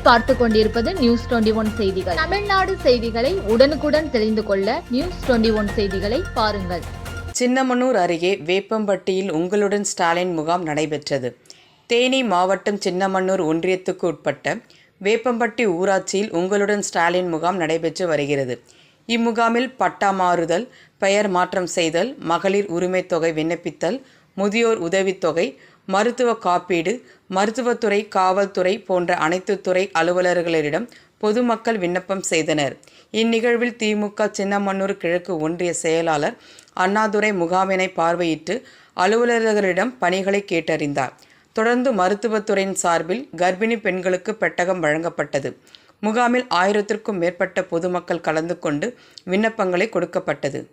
பார்த்து கொண்டிருப்பது news twenty one செய்திகள். தமிழ்நாடு செய்திகளை உடனுக்குடன் தெரிந்து கொள்ள நியூஸ் டுவெண்டி ஒன் செய்திகளை பாருங்கள். சின்னமனூர் அருகே வேப்பம்பட்டியில் உங்களுடன் ஸ்டாலின் முகாம் நடைபெற்றது. தேனி மாவட்டம் சின்னமன்னூர் ஒன்றியத்துக்கு உட்பட்ட வேப்பம்பட்டி ஊராட்சியில் உங்களுடன் ஸ்டாலின் முகாம் நடைபெற்று வருகிறது. இம்முகாமில் பட்டா மாறுதல் பெயர் மாற்றம் செய்தல் மகளிர் உரிமைத் தொகை விண்ணப்பித்தல் முதியோர் உதவித்தொகை மருத்துவ காப்பீடு மருத்துவத்துறை காவல்துறை போன்ற அனைத்து துறை அலுவலர்களிடம் பொதுமக்கள் விண்ணப்பம் செய்தனர். இந்நிகழ்வில் திமுக சின்னமன்னூர் கிழக்கு ஒன்றிய செயலாளர் அண்ணாதுரை முகாமினை பார்வையிட்டு அலுவலர்களிடம் பணிகளை கேட்டறிந்தார். தொடர்ந்து மருத்துவத்துறையின் சார்பில் கர்ப்பிணி பெண்களுக்கு பெட்டகம் வழங்கப்பட்டது. முகாமில் ஆயிரத்திற்கும் மேற்பட்ட பொதுமக்கள் கலந்து கொண்டு விண்ணப்பங்களை கொடுக்கப்பட்டது.